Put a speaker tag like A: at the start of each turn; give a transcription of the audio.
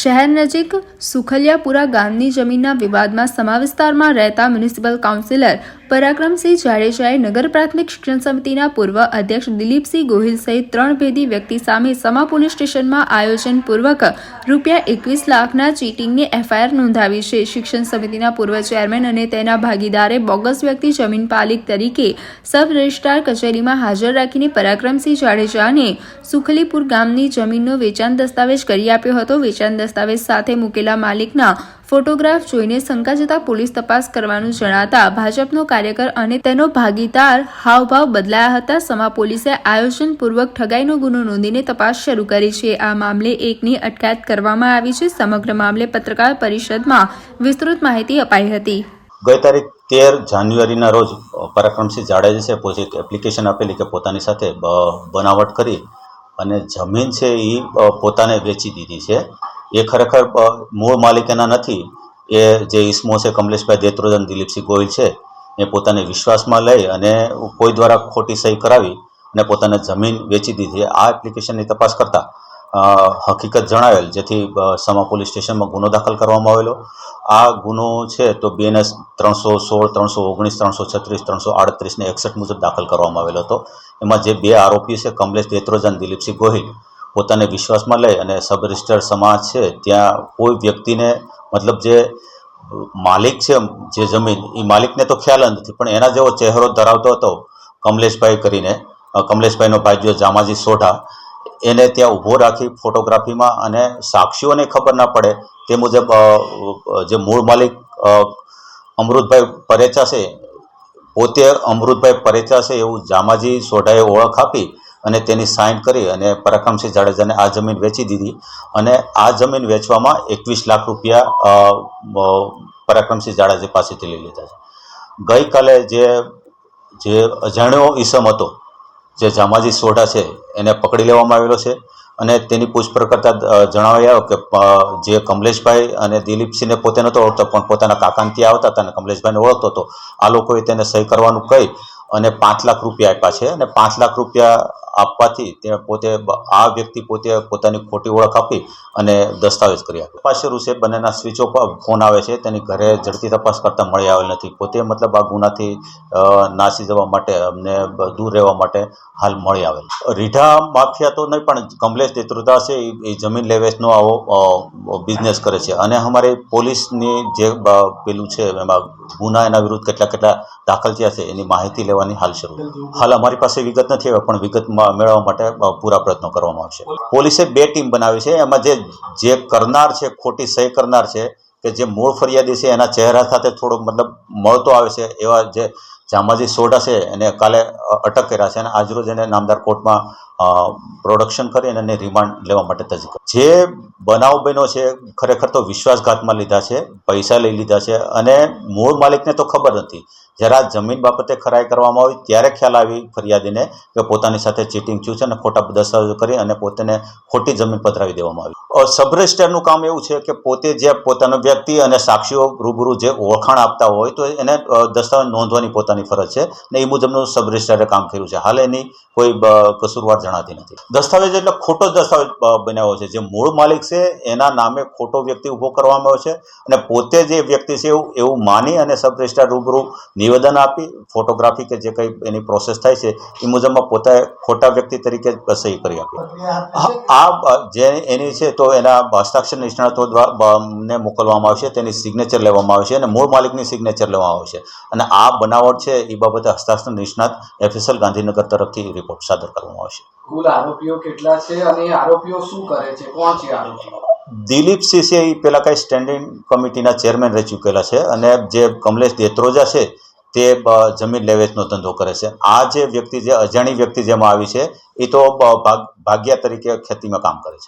A: શહેર નજીક સુખલિયાપુરા ગામની જમીનના વિવાદમાં સમા વિસ્તારમાં રહેતા મ્યુનિસિપલ કાઉન્સિલર પરાક્રમસિંહ જાડેજાએ નગર પ્રાથમિક શિક્ષણ સમિતિના પૂર્વ અધ્યક્ષ દિલીપસિંહ ગોહિલ સહિત ત્રણ ભેદી વ્યક્તિ સામે સમા પોલીસ સ્ટેશનમાં આયોજનપૂર્વક રૂપિયા એકવીસ લાખના ચીટિંગની એફઆઈઆર નોંધાવી છે. શિક્ષણ સમિતિના પૂર્વ ચેરમેન અને તેના ભાગીદારે બોગસ વ્યક્તિ જમીન પાલિક તરીકે સબ રજિસ્ટ્રાર કચેરીમાં હાજર રાખીને પરાક્રમસિંહ જાડેજાને સુખલીપુર ગામની જમીનનો વેચાણ દસ્તાવેજ કરી આપ્યો હતો. વેચાણ દસ્તાવેજ સાથે મૂકેલા માલિકના ફોટોગ્રાફ જોઈને શંકા જતા પોલીસ તપાસ કરવાનું જણાતા ભાજપનો કાર્યકર અને તેનો ભાગીદાર હાવભાવ બદલાયા હતા. સમા પોલીસે આયોજનપૂર્વક ઠગાઈનો ગુનો નોંધીને તપાસ શરૂ કરી છે. આ મામલે એકની અટકાયત કરવામાં આવી છે. સમગ્ર મામલે પત્રકાર પરિષદમાં વિસ્તૃત માહિતી અપાઈ હતી.
B: ગઈ તારીખ તેર જાન્યુઆરીના રોજ પરાક્રમસિંહ જાડેજા છે પોતે એપ્લિકેશન આપેલી કે પોતાની સાથે બનાવટ કરી અને જમીન છે એ પોતાને વેચી દીધી છે. એ ખરેખર મૂળ માલિકના નથી. એ જે ઈસમો છે, કમલેશભાઈ દેત્રોજન દિલીપસિંહ ગોહિલ છે, એ પોતાને વિશ્વાસમાં લઈ અને કોઈ દ્વારા ખોટી સહી કરાવી અને પોતાને જમીન વેચી દીધી. આ એપ્લિકેશનની તપાસ કરતાં હકીકત જણાવેલ, જેથી સમા પોલીસ સ્ટેશનમાં ગુનો દાખલ કરવામાં આવેલો. આ ગુનો છે તો બીએનએસ ત્રણસો સોળ, ત્રણસો ઓગણીસ, ત્રણસો છત્રીસ, ત્રણસો આડત્રીસને એકસઠ મુજબ દાખલ કરવામાં આવેલો હતો. એમાં જે બે આરોપી છે, કમલેશ દેત્રોજન દિલીપસિંહ ગોહિલ પોતાને વિશ્વાસમાં લઈ અને સબ રજિસ્ટર સમાજ છે, ત્યાં કોઈ વ્યક્તિને મતલબ જે માલિક છે, જે જમીન, એ માલિકને તો ખ્યાલ નથી, પણ એના જેવો ચહેરો ધરાવતો હતો કમલેશભાઈ કરીને. કમલેશભાઈનો ભાઈ જો જામાજી સોઢા, એને ત્યાં ઊભો રાખી ફોટોગ્રાફીમાં અને સાક્ષીઓને ખબર ના પડે તે મુજબ જે મૂળ માલિક અમૃતભાઈ પરેચા છે, પોતે અમૃતભાઈ પરેચા છે એવું જામાજી સોઢાએ ઓળખ આપી અને તેની સાઇન કરી અને પરાક્રમસિંહ જાડેજાને આ જમીન વેચી દીધી અને આ જમીન વેચવામાં એકવીસ લાખ રૂપિયા પરાક્રમસિંહ જાડેજા પાસેથી લઈ લીધા છે. ગઈકાલે જે જે અજાણ્યો ઈસમ હતો, જે જામાજી સોઢા છે, એને પકડી લેવામાં આવેલો છે અને તેની પૂછપરછ કરતા જણાવ્યા કે જે કમલેશભાઈ અને દિલીપસિંહને પોતે નહોતો ઓળખતો પણ પોતાના કાકાને ત્યાં આવતા હતા અને કમલેશભાઈને ઓળખતો હતો. આ લોકોએ તેને સહી કરવાનું કહી અને પાંચ લાખ રૂપિયા આપ્યા છે અને પાંચ લાખ રૂપિયા આપવાથી તે પોતે આ વ્યક્તિ પોતે પોતાની ખોટી ઓળખ આપી અને દસ્તાવેજ કરી આપ્યો. તપાસ શરૂ છે બંનેના સ્વિચ ઓફ ફોન આવે છે, તેની ઘરે ઝડપી તપાસ કરતા મળી આવેલ નથી. પોતે મતલબ આ ગુનાથી નાસી જવા માટે અમને દૂર રહેવા માટે હાલ મળી આવેલ રીઢા માફિયા તો નહીં, પણ કમલેશ દેત્રુતા છે, એ- જમીન લેવેચનો આવો બિઝનેસ કરે છે. અને અમારી પોલીસની જે પેલું છે, એમાં ગુના એના વિરુદ્ધ કેટલા કેટલા દાખલ થયા છે, એની માહિતી લેવાની હાલ શરૂ. હાલ અમારી પાસે વિગત નથી હવે પણ વિગત મેળવવા માટે પૂરા પ્રયત્નો કરવામાં આવશે. પોલીસે બે ટીમ બનાવી છે. એમાં જે જે કરનાર છે, ખોટી સહી કરનાર છે, કે જે મૂળ ફરિયાદી છે, એના ચહેરા સાથે થોડોક મતલબ મળતો આવે છે, એવા જે જામાજી સોઢા છે, એને કાલે અટક કર્યા છે અને આજરોજ એને નામદાર કોર્ટમાં પ્રોડક્શન કરી અને એને રિમાન્ડ લેવા માટે તજવીજ. જે બનાવ બન્યો છે, ખરેખર તો વિશ્વાસઘાતમાં લીધા છે, પૈસા લઈ લીધા છે અને મૂળ માલિકને તો ખબર નથી જ્યારે જમીન બાબતે ખરાઈ કરવામાં આવી ત્યારે ખ્યાલ આવી ફરિયાદીને કે પોતાની સાથે ચીટિંગ થયું છે અને ખોટા દસ્તાવેજો કરી અને પોતાને ખોટી જમીન પધરાવી દેવામાં આવી સબ કામ એવું છે કે પોતે જે પોતાનો વ્યક્તિ અને સાક્ષીઓ રૂબરૂ જે ઓળખાણ આપતા હોય તો એને દસ્તાવેજ નોંધવાની પોતાની ફરજ છે ને એ મુજબનું સબ રજિસ્ટ્રારે કામ કર્યું છે. હાલ એની કોઈ કસૂરવાર જણાતી નથી. દસ્તાવેજ એટલે ખોટો દસ્તાવેજ બનાવ્યો છે. જે મૂળ માલિક છે, એના નામે ખોટો વ્યક્તિ ઊભો કરવામાં આવ્યો છે અને પોતે જે વ્યક્તિ છે એવું એવું માની અને સબ રજિસ્ટ્રાર રૂબરૂ નિવેદન આપી, ફોટોગ્રાફી કે જે કંઈ એની પ્રોસેસ થાય છે, એ મુજબમાં પોતે ખોટા વ્યક્તિ તરીકે સહી કરી આપી. આ- જે એની છે તો એના હસ્તાક્ષર નિષ્ણાતો દ્વારા મોકલવામાં આવશે, તેની સિગ્નેચર લેવામાં આવશે અને મૂળ માલિકની સિગ્નેચર લેવામાં આવશે. અને આ બનાવટ છે એ બાબતે હસ્તાક્ષર નિષ્ણાત એફએસએલ ગાંધીનગર તરફથી રિપોર્ટ સાદર કરવામાં આવશે.
C: કુલ આરોપીઓ કેટલા છે અને આરોપીઓ શું કરે છે? કોણ છે આરોપીઓ
B: દિલીપ સીસીઆઈ પેલા કઈ સ્ટેન્ડિંગ કમિટીના ચેરમેન રહી ચૂકેલા છે અને જે કમલેશ દેત્રોજા છે તે જમીન લેવેચનો ધંધો કરે છે. આ જે વ્યક્તિ જે અજાણી વ્યક્તિ જેમાં આવી છે એ તો ભાગ- ભાગ્યા તરીકે ખેતીમાં કામ કરે છે.